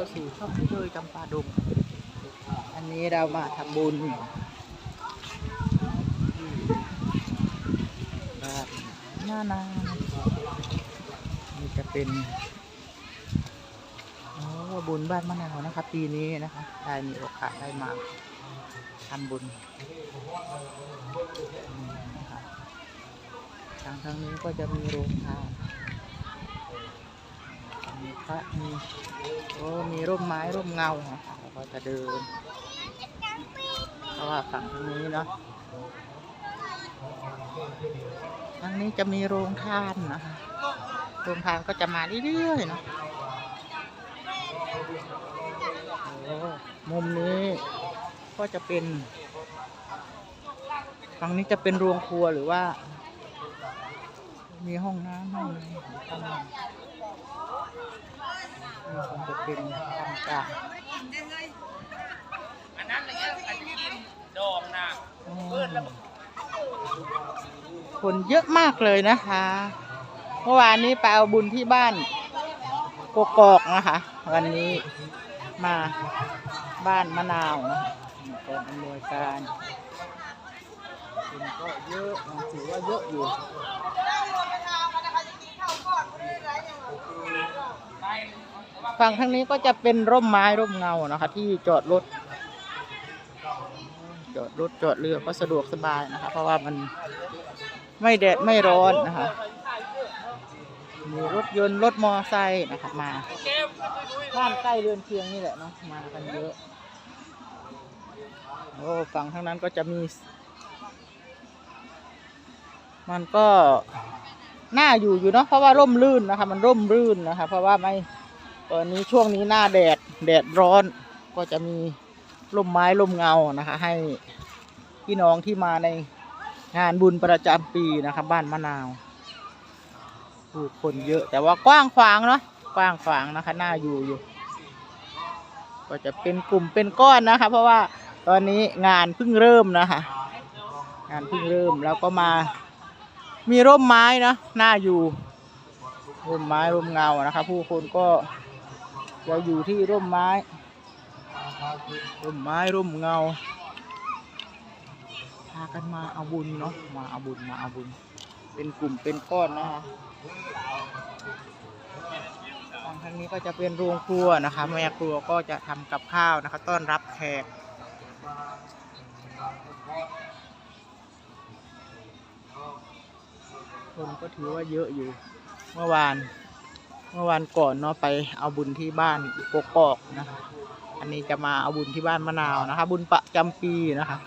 าสู่ช่องเชยจำปาดงอันนี้เรามาทำบุญบ้านหน้านางนี่จะเป็นโอ้บุญบ้านมะนาวนะคะปีนี้นะคะได้มีโอกาสได้มาทำบุญทางทางนี้ก็จะมีโรงทาน มีพระมีโอ้มีร่มไม้ร่มเงานะคะเราก็จะเดินเพราะว่าฝั่งทางนี้เนาะทางนี้จะมีโรงทานนะคะโรงทานก็จะมาเรื่อยๆเนาะโอ้มุมนี้ก็จะเป็นฝั่งนี้จะเป็นโรงครัวหรือว่า มีห้องน้ำห้องน้ำข้างในนี่คงจะเป็นทางการอันนั้นเลยอันกินดองนะคนเยอะมากเลยนะคะเมื่อวานนี้ไปเอาบุญที่บ้านกกอกนะคะ วันนี้มาบ้านมะนาวนะกองอำนวยการคนก็เยอะถือว่าเยอะอยู่ ฝั่งทางนี้ก็จะเป็นร่มไม้ร่มเงานะคะ ที่จอดรถ จอดรถจอดเรือก็สะดวกสบายนะคะ เพราะว่ามันไม่แดดไม่ร้อนนะคะ มีรถยนต์รถมอไซค์นะคะมาบ้านใกล้เรือนเคียงนี่แหละเนาะมากันเยอะโอ้ฝั่งทางนั้นก็จะมี มันก็น่าอยู่อยู่เนาะเพราะว่าร่มรื่นนะคะ มันร่มรื่นนะคะ เพราะว่าไม่ ตอนนี้ช่วงนี้หน้าแดดแดดร้อนก็จะมีร่มไม้ร่มเงานะคะ ให้พี่น้องที่มาในงานบุญประจำปีนะคะบ้านมะนาวผู้คนเยอะแต่ว่ากว้างขวางเนาะกว้างขวางนะคะน่าอยู่อยู่ ก็จะเป็นกลุ่มเป็นก้อนนะคะ เพราะว่าตอนนี้งานเพิ่งเริ่มนะคะ งานเพิ่งเริ่มแล้วก็มา มีร่มไม้นะน่าอยู่ร่มไม้ร่มเงานะคะ ผู้คนก็ จะอยู่ที่ร่มไม้ ร่มไม้ร่มเงา พากันมาเอาบุญเนาะ มาเอาบุญมาเอาบุญ เป็นกลุ่มเป็นก้อนนะคะทางทางนี้ก็จะเป็นโรงครัวนะคะ แม่ครัวก็จะทำกับข้าวนะคะ ต้อนรับแขกคนก็ถือว่าเยอะอยู่ เมื่อวาน เมื่อวานก่อนเนาะไปเอาบุญที่บ้านกกอกนะคะอันนี้จะมาเอาบุญที่บ้านมะนาวนะคะ บุญประจำปีนะคะ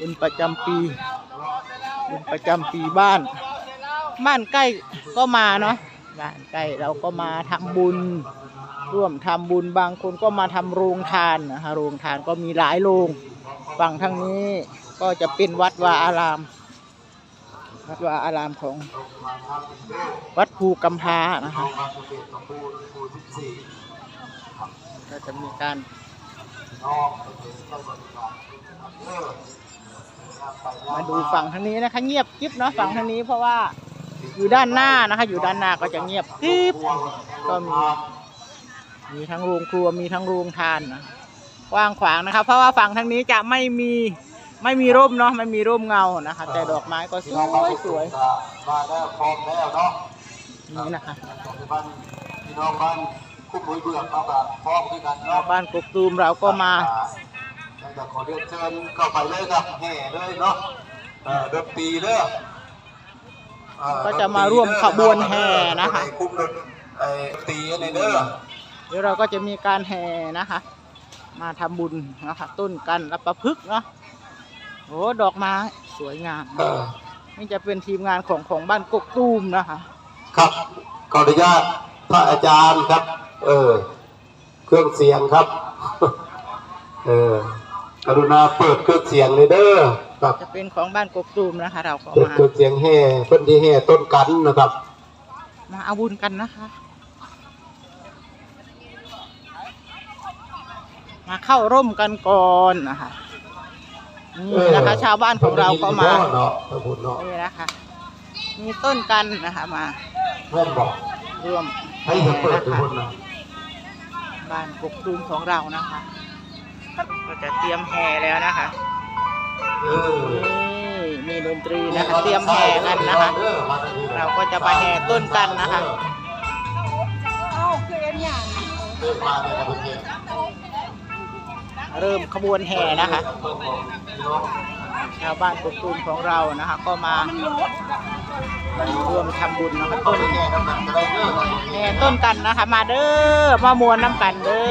บุญประจำปี บุญประจำปีบ้าน บ้านใกล้ก็มาเนาะบ้านใกล้เราก็มาทำบุญ ร่วมทำบุญบางคนก็มาทำโรงทานนะคะโรงทานก็มีหลายโรงฝั่งทางนี้ก็จะเป็นวัดวาอาราม วัดวาอารามของวัดภูกำพานะคะก็จะมีการมาดูฝั่งทางนี้นะคะ เงียบกิ๊บเนาะฝั่งทางนี้เพราะว่าอยู่ด้านหน้านะคะ อยู่ด้านหน้าก็จะเงียบกิ๊บก็มีมีทั้งโรงครัวมีทั้งโรงทานนะกว้างขวางนะคะ เพราะว่าฝั่งทางนี้จะไม่มี ไม่มีร่มเนาะไม่มีร่มเงานะคะ แต่ดอกไม้ก็สวยสวยมาแล้วพร้อมแล้วเนาะนี่นะคะบ้านพี่น้องบ้านคุ้มมือเบื่อเข้ากับพร้อมด้วยกันเนาะบ้านกกตูมเราก็มาแล้วก็ขอเรียนเชิญเข้าไปเลยครับแห่เลยเนาะเออดนตรีเด้อเอ่อก็จะมาร่วมขบวนแห่นะคะคุ้มดนไอ้ตีอะไรเด้อเดี๋ยวเราก็จะมีการแห่นะคะ มาทำบุญนะคะต้นกันรับประพฤกษ์เนาะ โอ้ดอกไม้สวยงามเออนี่จะเป็นทีมงานของของบ้านกกตูมนะคะ ครับขออนุญาตพระอาจารย์ครับ เออ เครื่องเสียงครับ เออกรุณาเปิดเครื่องเสียงเลยเด้อครับจะเป็นของบ้านกกตูมนะคะเราก็เปิดมาเครื่องเสียงแห่เพิ่นที่แห่ต้นกันนะครับ มาเอาบุญกันนะคะ มาเข้าร่มกันก่อนนะคะ นี่นะคะ ชาวบ้านของเราก็มาเนาะพระพุทธเนาะนี่นะคะ มีต้นกันนะคะมาเพื่อนบอกร่วมให้จะเปิดทุกคนนะมบ้านกกตูมของเรานะคะ ก็จะเตรียมแห่แล้วนะคะเออนี่มีดนตรีนะคะ เตรียมแห่กันนะคะ เราก็จะมาแห่ต้นกันนะคะเดินมาเนี่ยนะเพื่อน เริ่มขบวนแห่นะคะ ชาวบ้านกกตูมของเรานะคะ ก็มาร่วมทำบุญนะคะต้นแห่ต้นกันนะคะ มาเด้อมามวนน้ำกันเด้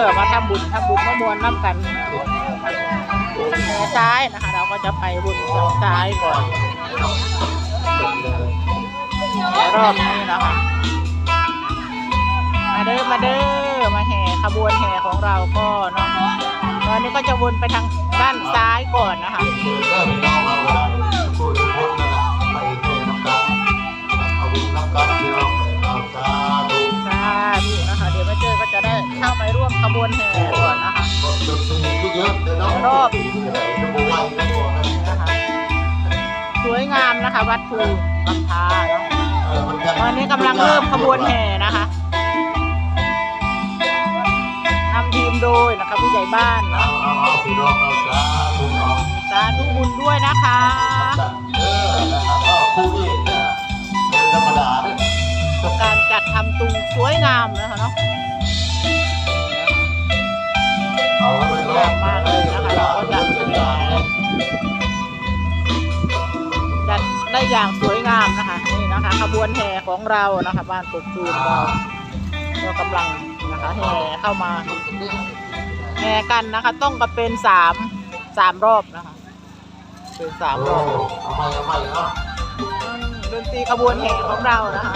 อมาทำบุญทำบุญมามวนน้ำกันแห่ซ้ายนะคะ เราก็จะไปบุญทางซ้ายก่อนรอบนี้นะคะมาเด้อมาเด้อมาแห่ขบวนแห่ของเราก็เนาะ ตอนนี้ก็จะวนไปทางด้านซ้ายก่อนนะคะสาธุนะคะเดี๋ยวมาเจอก็จะได้เข้าไปร่วมขบวนแห่ก่อนนะคะนะคะสวยงามนะคะ วัดภูลำพาเนาตอนนี้กำลังเริ่มขบวนแห่นะคะ ญ่บ้านเนาะสาธุบุญด้วยนะคะการจัดทำตุงสวยงามนะคะเนาะเอาไว้รอบมากเลยนะคะเราก็จัดจัดได้อย่างสวยงามนะคะนี่นะคะขบวนแห่ของเรานะคะบ้านกกตูมเราก็กำลังนะคะแห่เข้ามา แห่กันนะคะ ต้องก็เป็นสามสามรอบนะคะ เป็นสามรอบเอาไปเอาไปเนาะอืมดนตรีขบวนแห่ของเรานะคะ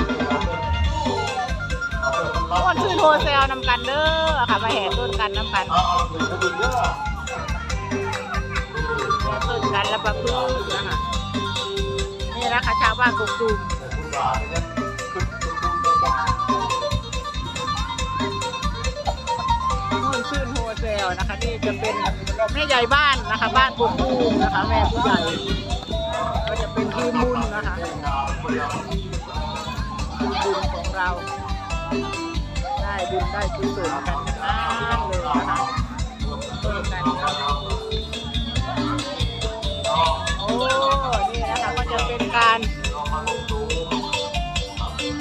ทุกคนชื่อโฮเซลนำกันเด้อค่ะมาแห่ต้นกันนำกันเอาเอาเดี๋ยวจะดึงเด้อแห่ต้นกันและประพฤตินะคะนี่นะคะชาวบ้านกกตูม ยวนะคะนี่จะเป็นแม่ใหญ่บ้านนะคะ บ้านกกตูมนะคะ แม่ผู้ใหญ่ก็จะเป็นทีมบุญนะคะทีมบุญของเรา ได้บุญได้กุศลกันมากเลยนะคะช่วยกันโอ้นี่นะคะก็จะเป็นการ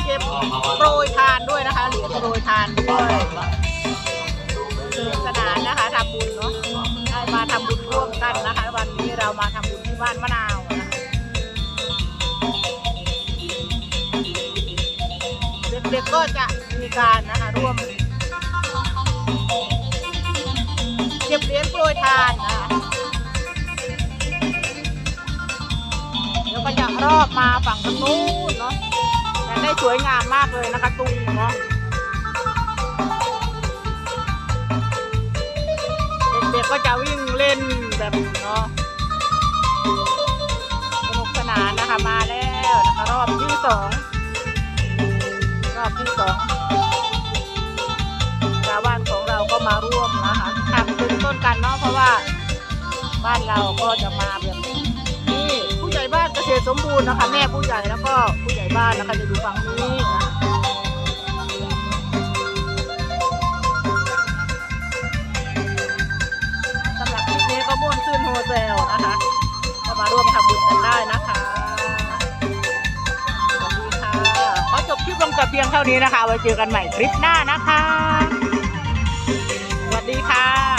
เก็บโปรยทานด้วยนะคะเหรียญโปรยทานด้วย ทำบุญเนาะได้มาทำบุญร่วมกันนะคะ วันนี้เรามาทำบุญที่บ้านมะนาวเด็กๆก็จะมีการนะคะร่วมเก็บเหรียญโปรยทานนะคะแล้วก็จะรอบมาฝั่งทางนู้นเนาะจะได้สวยงามมากเลยนะคะตุงเนาะ เล่นแบบเนาะสนุกสนานนะคะมาแล้วนะคะรอบที่สองรอบที่สองชาวบ้านของเราก็มาร่วมนะคะทำเป็นต้นกันเนาะเพราะว่าบ้านเราก็จะมาแบบนี้ผู้ใหญ่บ้านเกษตรสมบูรณ์นะคะ แม่ผู้ใหญ่แล้วก็ผู้ใหญ่บ้านนะคะจะอยู่ฝั่งนี้นะ เจลนะคะก็มาร่วมทำบุญกันได้นะคะสวัสดีค่ะขอจบคลิปลงแต่เพียงเท่านี้นะคะไว้เจอกันใหม่คลิปหน้านะคะ สวัสดีค่ะ